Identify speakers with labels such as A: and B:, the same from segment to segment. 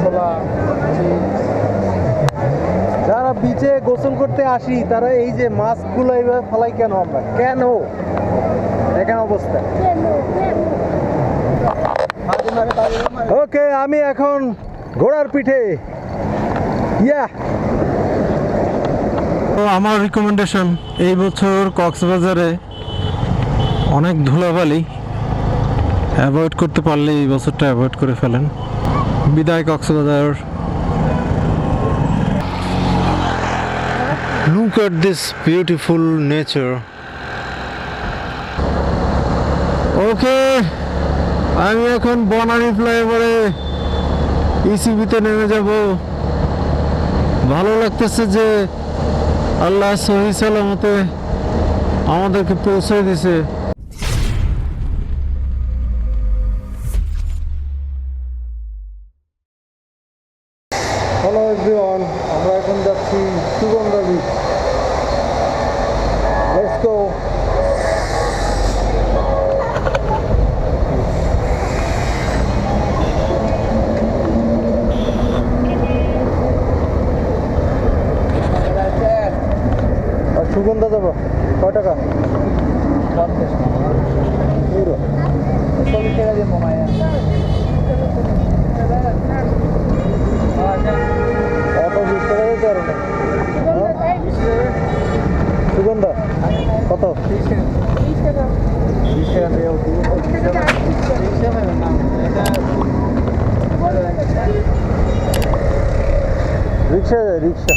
A: ছোলা
B: যারা বিচে গোসল করতে আসি, তারা এই যে মাছগুলো এইভাবে ফেলাই কেন আমরা? কেন? দেখেন অবস্থা। ওকে আমি এখন ঘোড়ার পিঠে। ইয়া তো আমার রিকমেন্ডেশন এই বছর কক্সবাজারে অনেক ধুলাবালি অ্যাভয়েড করতে পারলে এই বছরটা অ্যাভয়েড করে ফেলেন। বিদায় Cox's Bazar Look at this beautiful nature. ওকে আমি এখন বনানী ফ্লাইওভারে ইসিবিতে নেমে যাব ভালো লাগতেছে যে আল্লাহ সহি সালামতে আমাদেরকে পৌঁছে দিছে রিক্সা যায় রিক্সা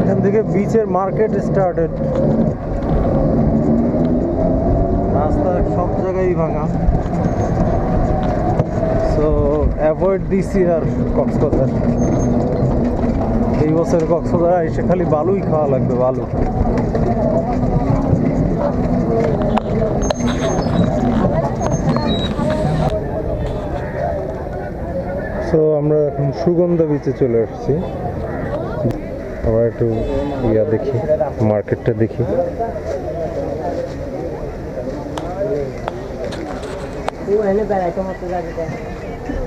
B: এখান থেকে বিচের মার্কেট স্টার্টেড রাস্তা সব জায়গায় ভাঙা সো দিস ইয়ার কক্সবাজার। এই বছর কক্সবাজার এসে খালি বালুই খাওয়া লাগবে, বালু। সো আমরা এখন সুগন্ধা বিচে চলে আসছি। আবার একটু ইয়া দেখি মার্কেটটা দেখি।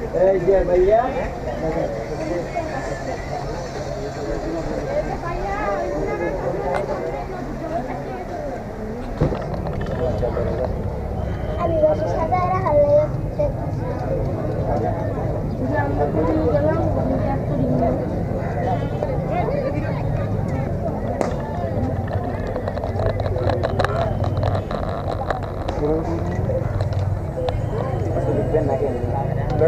C: Eh, iya, Aja bayar. Abi
B: başı sadara halle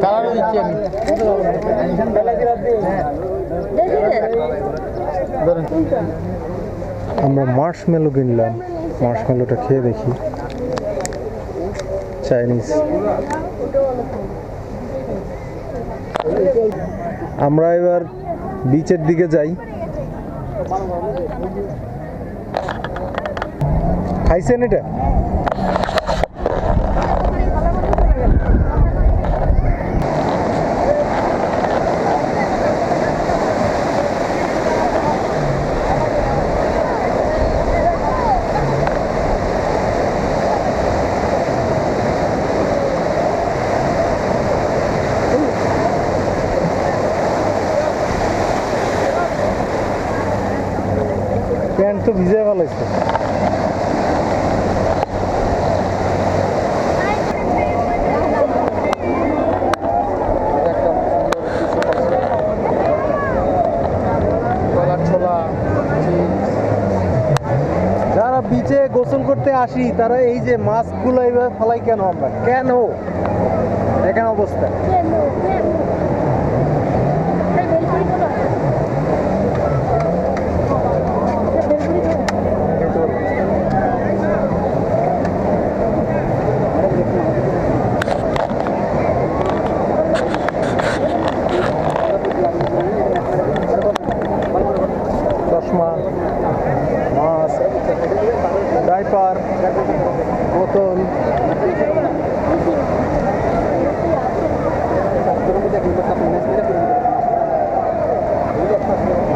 B: সামনে গুলো আমরা মার্শমেলো কিনলাম। মার্শমেলোটা খেয়ে দেখি। চাইনিজ আমরা এবার বিচের দিকে যাই। খাইছেন এটা প্যান্ট তো ভিজে ভালো যারা বিচে গোসল
A: করতে আসি, তারা এই যে মাছগুলো এইভাবে ফেলাই কেন আমরা? কেন? দেখেন অবস্থা
C: কেন কেন এই বেলপুরি করো বেলপুরি করো
A: চশমা মাছ ডাইপার বোতল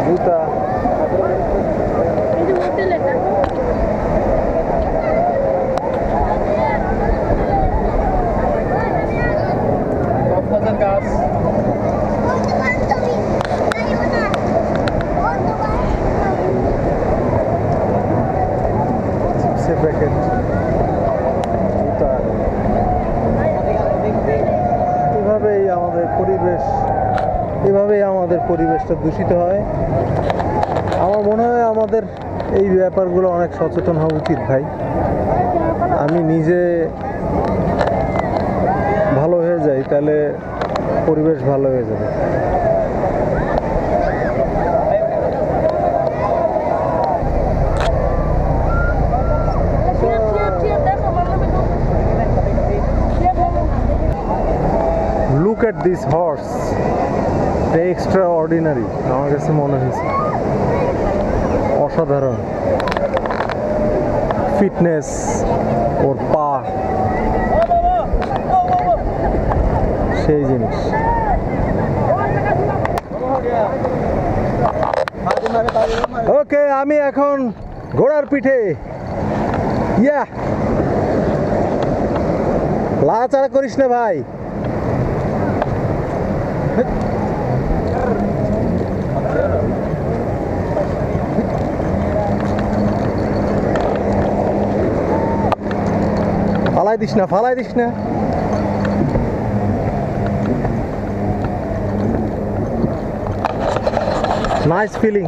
A: জুতা
C: এই যে হোটেল এটা
A: গাছ চিপসের প্যাকেট জুতা এভাবেই আমাদের পরিবেশ এভাবেই আমাদের পরিবেশটা দূষিত হয়। আমার মনে হয় আমাদের এই ব্যাপারগুলো অনেক সচেতন হওয়া উচিত ভাই। আমি নিজে ভালো হয়ে যাই, তাহলে পরিবেশ ভালো হয়ে যাবে।
C: চিপ চিপ চিপ দেখো
A: দ্য এক্সট্রা অর্ডিনারি আমার কাছে মনে হয়েছে। অসাধারণ। ফিটনেস ওর পা। সেই জিনিস। ওকে, আমি এখন ঘোড়ার পিঠে। ইয়া। লাড়াচাড়া করিস না ভাই। ফালাই দিস না, ফালাই দিস না। নাইস ফিলিং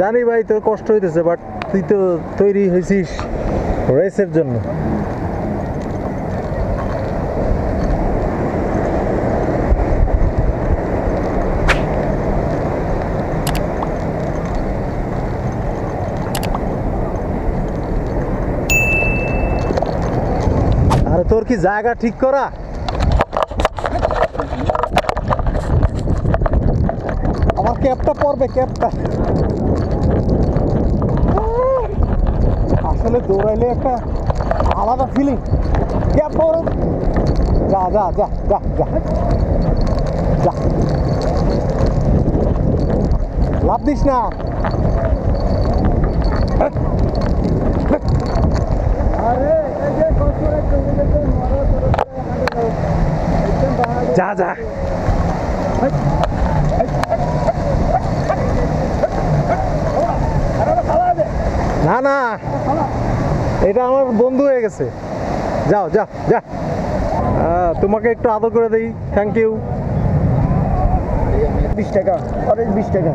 A: জানি ভাই, তোর কষ্ট হইতেছে বাট তুই তো তৈরি হয়েছিস রেসের জন্য। তোর কি জায়গা ঠিক করা? আমার ক্যাপটা পড়বে ক্যাপটা আসলে দৌড়াইলে একটা আলাদা ফিলিং ক্যাপ পর যা যা যা যা যা। যা। লাভ দিস না। যা যা। না না। এটা আমার বন্ধু হয়ে গেছে। যাও যা যা। তোমাকে একটু আদর করে দিই। থ্যাংক ইউ
D: বিশ টাকা অরেঞ্জ বিশ টাকা।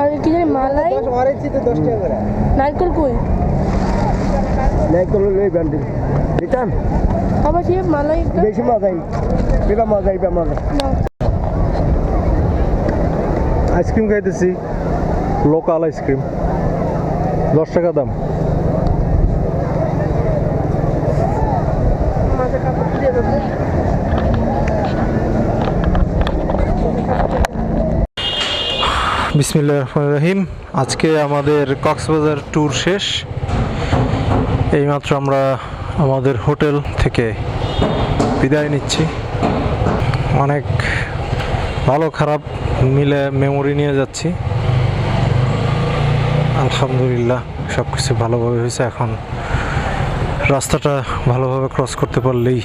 C: আর কি জানি মালাই?
D: অরেঞ্জ তো দশ টাকা করে।
C: নারকেল কই?
D: নাইকল লই ব্যান্ডেল দিতাম
C: আবার সে মালাই
D: বেশি মজাই বেবা মজাই বেবা মজা
A: আইসক্রিম খাইতেছি। লোকাল আইসক্রিম দশ টাকা দাম।
B: বিসমিল্লাহ রহমান রহিম। আজকে আমাদের কক্সবাজার ট্যুর শেষ। এইমাত্র আমরা আমাদের হোটেল থেকে বিদায় নিচ্ছি। অনেক ভালো খারাপ মিলে মেমোরি নিয়ে যাচ্ছি। আলহামদুলিল্লাহ সব কিছু ভালোভাবে হয়েছে। এখন রাস্তাটা ভালোভাবে ক্রস করতে পারলেই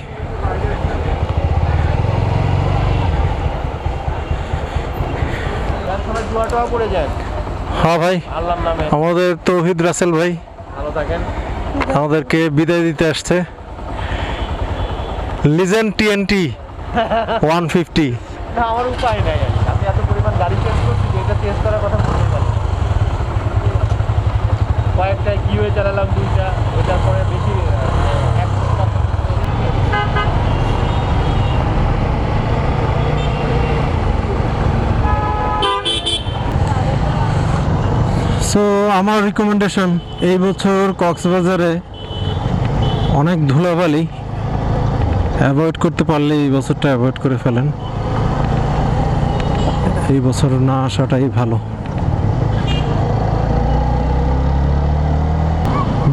B: হ্যাঁ ভাই আমাদের তৌহিদ রাসেল ভাই।
E: ভালো থাকেন।
B: আমাদেরকে বিদায় দিতে আসছে। লিজেন টিএনটি ওয়ান ফিফটি
E: আমার উপায় নাই। আমি এত পরিমাণ গাড়ি চেঞ্জ করছি যে এটা চেঞ্জ করার কথা বলতে পারি কয়েকটা হয়ে চালালাম দুইটা, ওইটার পরে
B: সো আমার রিকমেন্ডেশন এই বছর কক্সবাজারে অনেক ধুলাবালি অ্যাভয়েড করতে পারলে এই বছরটা অ্যাভয়েড করে ফেলেন। এই বছর না আসাটাই ভালো।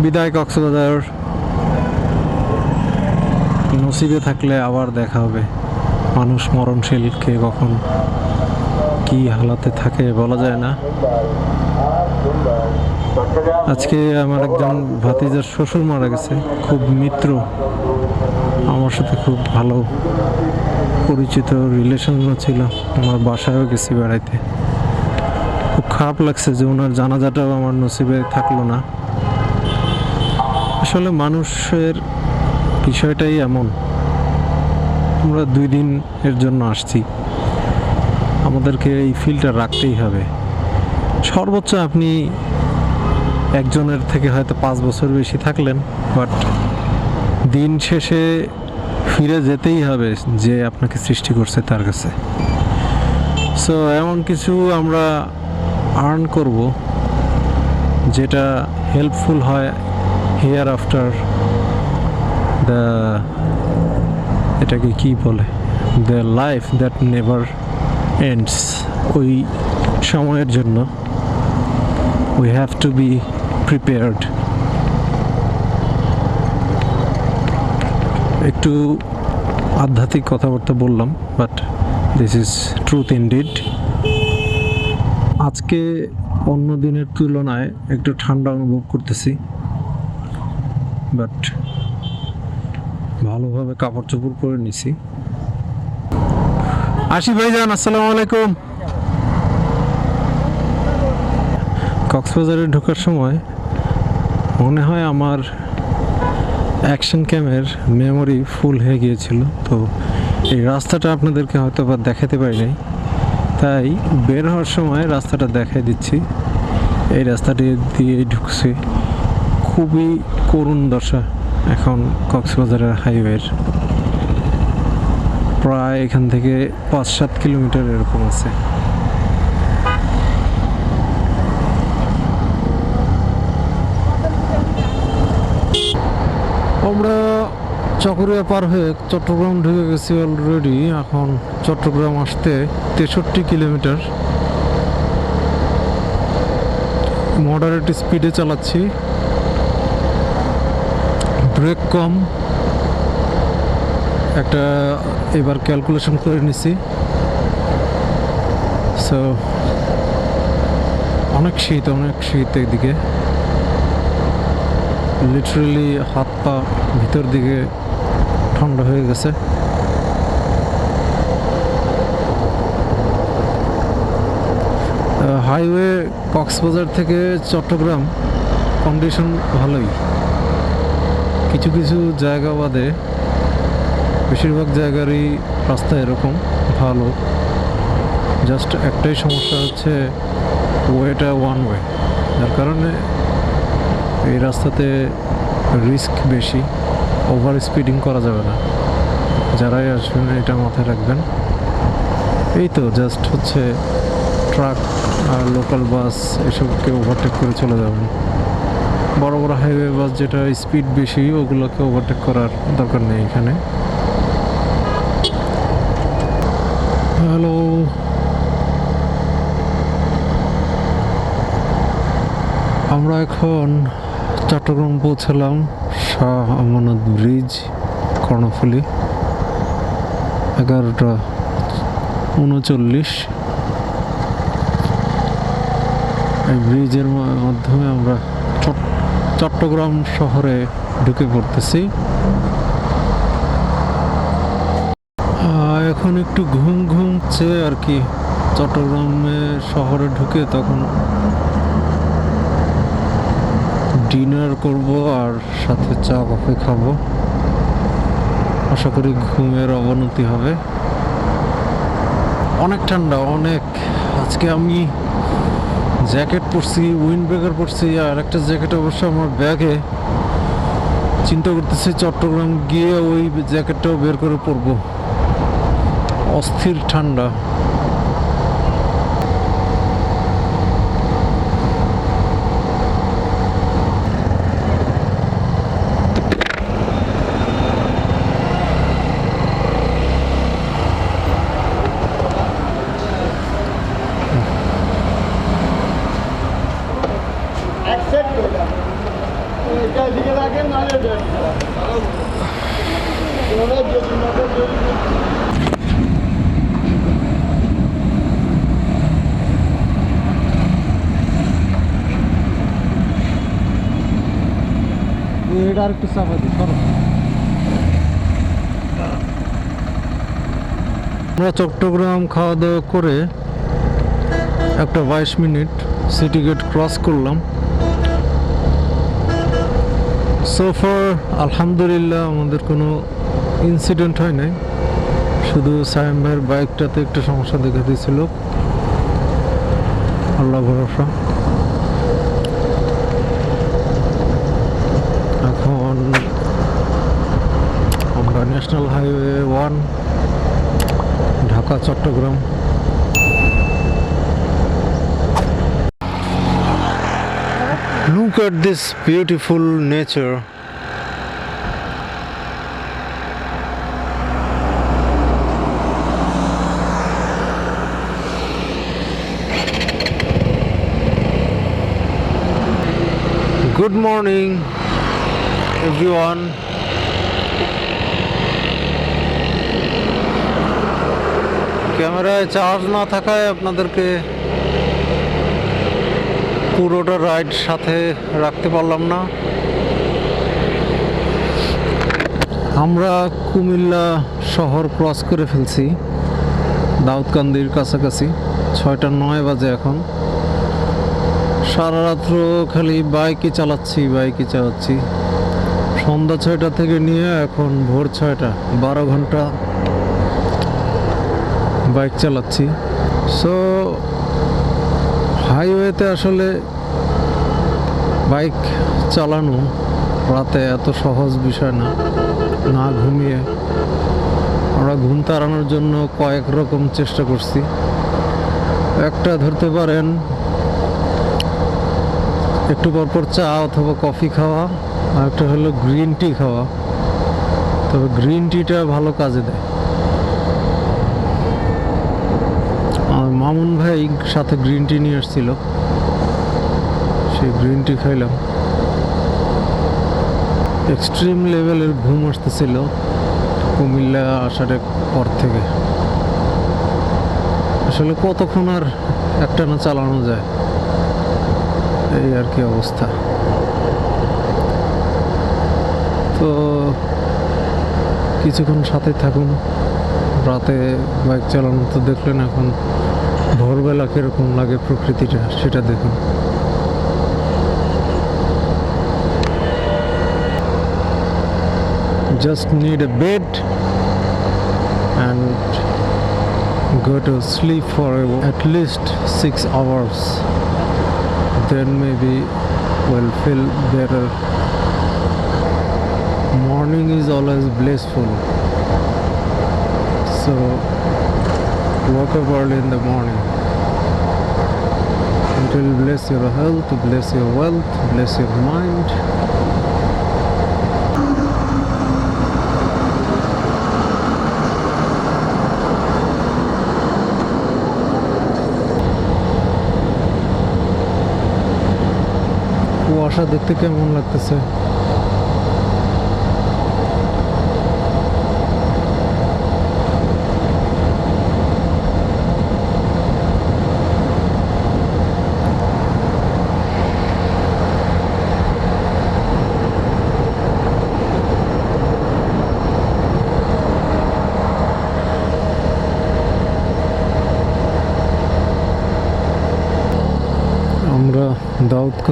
B: বিদায় কক্সবাজার। নসিবে থাকলে আবার দেখা হবে। মানুষ মরণশীল কে কখন কি হালাতে থাকে বলা যায় না। আজকে আমার একজন ভাতিজার শ্বশুর মারা গেছে, খুব মিত্র। আমার সাথে খুব ভালো পরিচিত রিলেশনও ছিল। আমার বাসায়ও গেছি বেড়াইতে। খুব খারাপ লাগছে যে ওনার জানাজাটাও আমার নসিবে থাকল না। আসলে মানুষের বিষয়টাই এমন। আমরা দুই দিন এর জন্য আসছি। আমাদেরকে এই ফিলটা রাখতেই হবে। সর্বোচ্চ আপনি একজনের থেকে হয়তো পাঁচ বছর বেশি থাকলেন, বাট দিন শেষে ফিরে যেতেই হবে যে আপনাকে সৃষ্টি করছে তার কাছে। সো এমন কিছু আমরা আর্ন করব যেটা হেল্পফুল হয় হেয়ার আফটার দ্য এটাকে কি বলে? The life that never ends ওই সময়ের জন্য। We have to be prepared. একটু আধ্যাত্মিক কথাবার্তা বললাম but this is truth indeed আজকে অন্য দিনের তুলনায় একটু ঠান্ডা অনুভব করতেছি বাট ভালোভাবে কাপড় চোপড় পরে নিছি। আশি ভাইজান, আসসালামু আলাইকুম। কক্সবাজারে ঢোকার সময় মনে হয় আমার অ্যাকশন ক্যামের মেমোরি ফুল হয়ে গিয়েছিল। তো এই রাস্তাটা আপনাদেরকে হয়তো বা দেখাতে পারি নাই। তাই বের হওয়ার সময় রাস্তাটা দেখাই দিচ্ছি। এই রাস্তাটি দিয়ে ঢুকছে। খুবই করুণ দশা এখন কক্সবাজারের হাইওয়ের প্রায় এখান থেকে পাঁচ সাত কিলোমিটার এরকম আছে। আমরা চকরিয়া পার হয়ে চট্টগ্রাম ঢুকে গেছি অলরেডি এখন চট্টগ্রাম আসতে তেষট্টি কিলোমিটার। মডারেট স্পিডে চালাচ্ছি। ব্রেক কম। একটা এবার ক্যালকুলেশন করে নিছি। সো অনেক শীত অনেক শীত এদিকে। লিটারেলি হাত পা ভিতর দিকে ঠান্ডা হয়ে গেছে। হাইওয়ে কক্সবাজার থেকে চট্টগ্রাম, কন্ডিশন ভালোই। কিছু কিছু জায়গা বাদে বেশিরভাগ জায়গারই রাস্তা এরকম, ভালো। জাস্ট একটাই সমস্যা হচ্ছে ওয়েটা ওয়ান ওয়ে যার কারণে এই রাস্তাতে রিস্ক বেশি ওভার স্পিডিং করা যাবে না। যারাই আসবেন, এটা মাথায় রাখবেন। এই তো জাস্ট হচ্ছে ট্রাক আর লোকাল বাস এসবকে ওভারটেক করে চলে যাবেন। বড় বড় হাইওয়ে বাস যেটা স্পিড বেশি, ওগুলোকে ওভারটেক করার দরকার নেই এখানে। হ্যালো আমরা এখন চট্টগ্রাম পৌঁছালাম শাহ আমানত ব্রিজ, কর্ণফুলি, এগারোটা উনচল্লিশ। এই ব্রিজের মাধ্যমে আমরা চট- চট্টগ্রাম শহরে ঢুকে পড়তেছি। এখন একটু ঘুম ঘুমছে আর কি। চট্টগ্রামে শহরে ঢুকে তখন ডিনার করব আর সাথে চা, কফি খাব। আশা করি ঘুমের অবনতি হবে। অনেক ঠান্ডা, অনেক। আজকে আমি জ্যাকেট পরছি, উইন্ড ব্রেকার পরছি, আর একটা জ্যাকেট অবশ্য আমার ব্যাগে। চিন্তা করতেছি চট্টগ্রাম গিয়ে ওই জ্যাকেটটাও বের করে পরবো। অস্থির ঠান্ডা। একটু চাপা দিই সরো। আমরা চট্টগ্রাম খাওয়া দাওয়া করে একটা বাইশ মিনিট সিটি গেট ক্রস করলাম। সোফার আলহামদুলিল্লাহ, আমাদের কোনো ইনসিডেন্ট হয় নাই। শুধু সায়েম ভাইয়ের বাইকটাতে একটু সমস্যা দেখা দিয়েছিল। আল্লাহ ভরসা এখন আমরা national highway one Dhaka Chattogram Look at this beautiful nature. Good morning, everyone. ক্যামেরায় চার্জ না থাকায় আপনাদেরকে পুরোটা রাইড সাথে রাখতে পারলাম না। আমরা কুমিল্লা শহর ক্রস করে ফেলছি, দাউদকান্দির কাছাকাছি। ছয়টা নয় বাজে এখন। সারা রাত্র খালি বাইকই চালাচ্ছি বাইকই চালাচ্ছি। সন্ধ্যা ছয়টা থেকে নিয়ে এখন ভোর ছয়টা, বারো ঘণ্টা। বাইক চালাচ্ছি। সো হাইওয়েতে আসলে বাইক চালানো রাতে এত সহজ বিষয় না। না ঘুমিয়ে আমরা ঘুম তাড়ানোর জন্য কয়েক রকম চেষ্টা করছি। একটা ধরতে পারেন, একটু পরপর চা অথবা কফি খাওয়া, আর একটা হলো গ্রিন টি খাওয়া। তবে গ্রিন টিটা ভালো কাজে দেয় আর মামুন ভাই সাথে গ্রিন টি নিয়ে এসেছিল সেই গ্রিন টি খাইলাম। এক্সট্রিম লেভেলের ঘুম আসতেছিল কুমিল্লা আসার পর থেকে। আসলে কতক্ষণ আর একটা না চালানো যায়? এই আর কি অবস্থা। তো কিছুক্ষণ সাথে থাকুন। রাতে বাইক চালানো তো দেখলেন এখন। ভোরবেলা কীরকম লাগে প্রকৃতিটা সেটা দেখুন just need a bed and go to sleep for at least six hours then maybe we'll feel better morning is always blissful so wake up early in the morning it will bless your health bless your wealth bless your mind কুয়াশা দেখতে কেমন লাগতেছে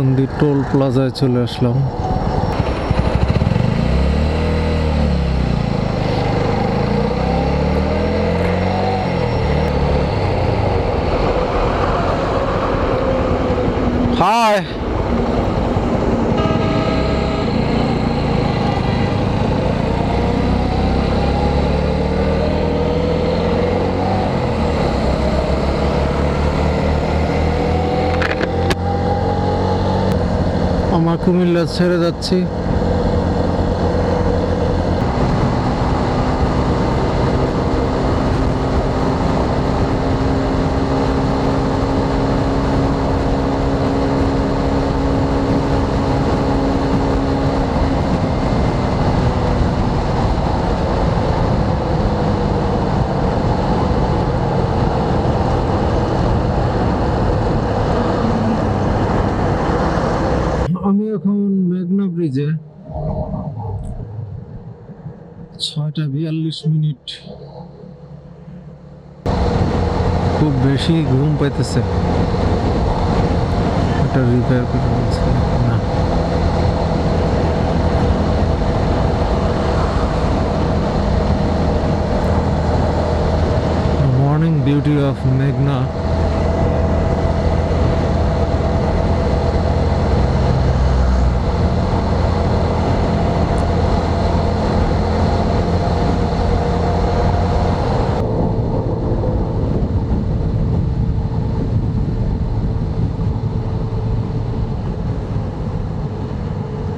B: Daudkandi toll প্লাজায় চলে আসলাম। কুমিল্লা ছেড়ে যাচ্ছি আমি এখন মেঘনা ব্রিজে ছয়টা বিয়াল্লিশ মিনিট। খুব বেশি ঘুম পাইতেছে। এটা রিপেয়ার করে বলছে না। মর্নিং বিউটি অফ মেঘনা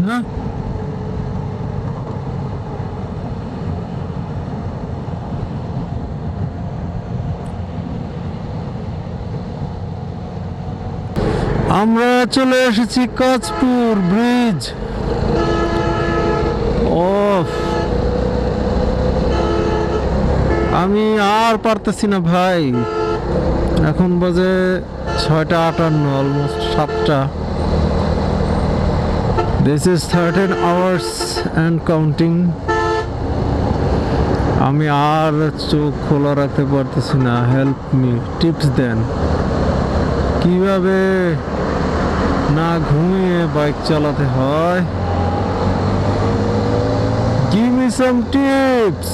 B: হ্যাঁ আমরা চলে এসেছি কাঁচপুর ব্রিজ। আমি আর পারতেছি না ভাই। এখন বাজে ছয়টা আটান্ন অলমোস্ট সাতটা। This is thirteen hours and counting আমি আর চোখ খোলা রাখতে পারতেছি না। হেল্প মি টিপস দেন। কীভাবে না ঘুমিয়ে বাইক চালাতে হয়? গিভ মি সাম টিপস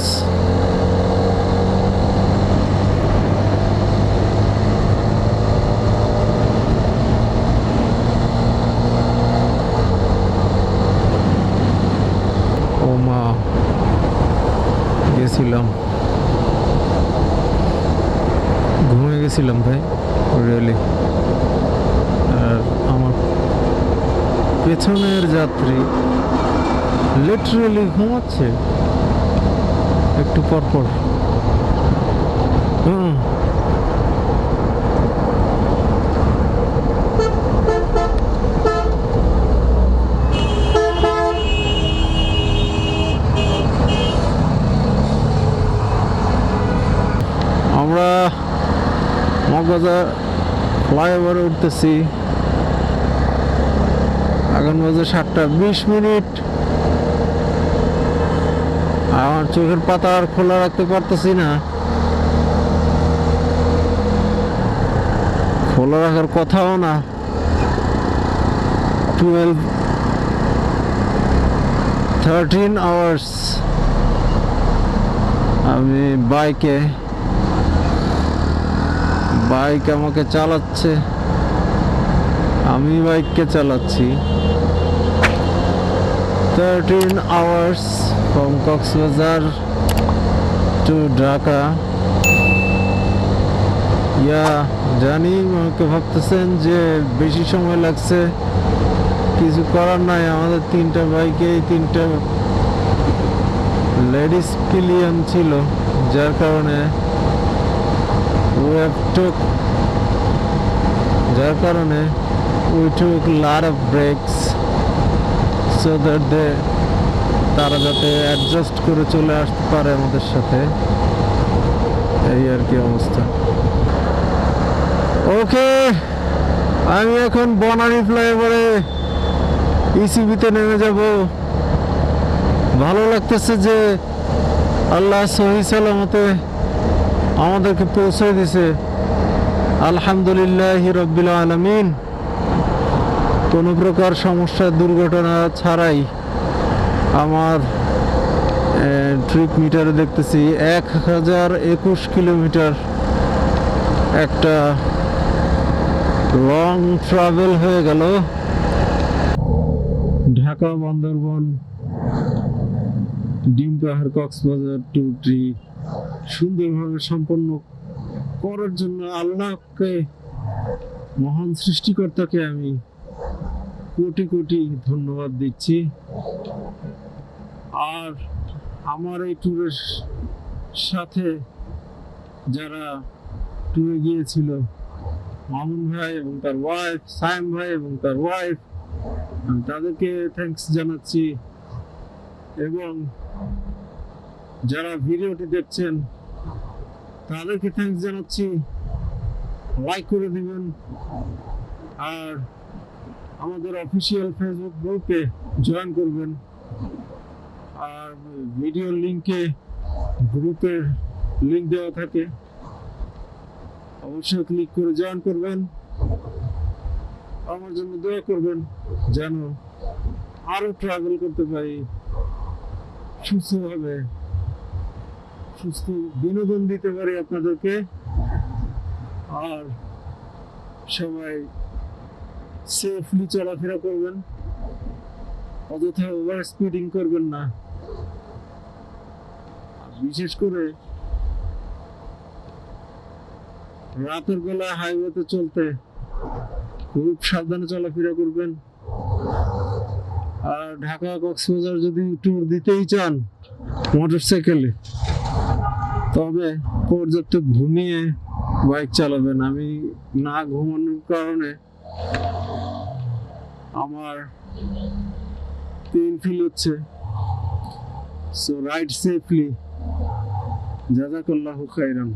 B: ও গেছিলাম। ঘুমিয়ে গেছিলাম ভাই রিয়েলি আর আমার পেছনের যাত্রী লিটারেলি ঘুমাচ্ছে। একটু পর পর। হুম। আমরা মগবাজার ফ্লাইওভারে উঠতেছি। এখন বাজে সাতটা বিশ মিনিট। আমার চোখের পাতা আর খোলা রাখতে পারতেছি না। খোলা রাখার কথাও না। টুয়েলভ থার্টিন আওয়ার্স আমি বাইকে, বাইক আমাকে চালাচ্ছে। আমি বাইককে চালাচ্ছি। Thirteen hours from Cox's Bazar to Dhaka ইয়া জানি, আমাকে ভাবতেছেন যে বেশি সময় লাগছে। কিছু করার নাই, আমাদের তিনটা বাইকে তিনটা লেডিস পিলিয়ন ছিল, যার কারণে যার কারণে we took lot of breaks so that they তারা যাতে অ্যাডজাস্ট করে চলে আসতে পারে আমাদের সাথে। এই আর কি অবস্থা। ওকে, আমি এখন বনানী ফ্লাইওভারে ইসিবিতে নেমে যাব। ভালো লাগতেছে যে আল্লাহ সহি সালামতে আমাদেরকে পৌঁছে দিছে। আলহামদুলিল্লাহ রব্বিল আলমিন। কোনো প্রকার সমস্যা, দুর্ঘটনা ছাড়াই আমার ট্রিপ মিটারে দেখতেছি এক হাজার একুশ কিলোমিটার একটা লং ট্রাভেল হয়ে গেল। ঢাকা, বান্দরবন ডিম পাহাড় কক্সবাজার টুটি সুন্দরভাবে সম্পন্ন করার জন্য আল্লাহকে মহান সৃষ্টিকর্তাকে আমি কোটি কোটি ধন্যবাদ দিচ্ছি। আর আমার এই ট্যুরের সাথে যারা ট্যুরে গিয়েছিল, মামুন ভাই এবং তার ওয়াইফ সায়েম ভাই এবং তার ওয়াইফ আমি তাদেরকে থ্যাঙ্কস জানাচ্ছি। এবং যারা ভিডিওটি দেখছেন, তাদেরকে থ্যাঙ্কস জানাচ্ছি। লাইক করে দিবেন। আর আমাদের অফিসিয়াল ফেসবুক গ্রুপে জয়েন করবেন। আর ভিডিও লিংকে গ্রুপের লিংক দেওয়া থাকে। অবশ্যই ক্লিক করে জয়েন করবেন। আমার জন্য দোয়া করবেন যেন আরও ট্রাভেল করতে পারি। সুস্থভাবে সুস্থ বিনোদন দিতে পারি আপনাদেরকে। আর সবাই সেফলি চলাফেরা করবেন। অযথা ওভার স্পিডিং করবেন না। বিশেষ করে রাতের বেলা হাইওয়েতে চলতে খুব সাবধানে চলাফেরা করবেন। আর ঢাকা কক্সবাজার যদি ট্যুর দিতেই চান মোটরসাইকেলে তবে পর্যাপ্ত ঘুমিয়ে বাইক চালাবেন। আমি না ঘুমানোর কারণে আমার পেন ফিল হচ্ছে। সো রাইড সেফলি জাজাকাল্লাহু খাইরান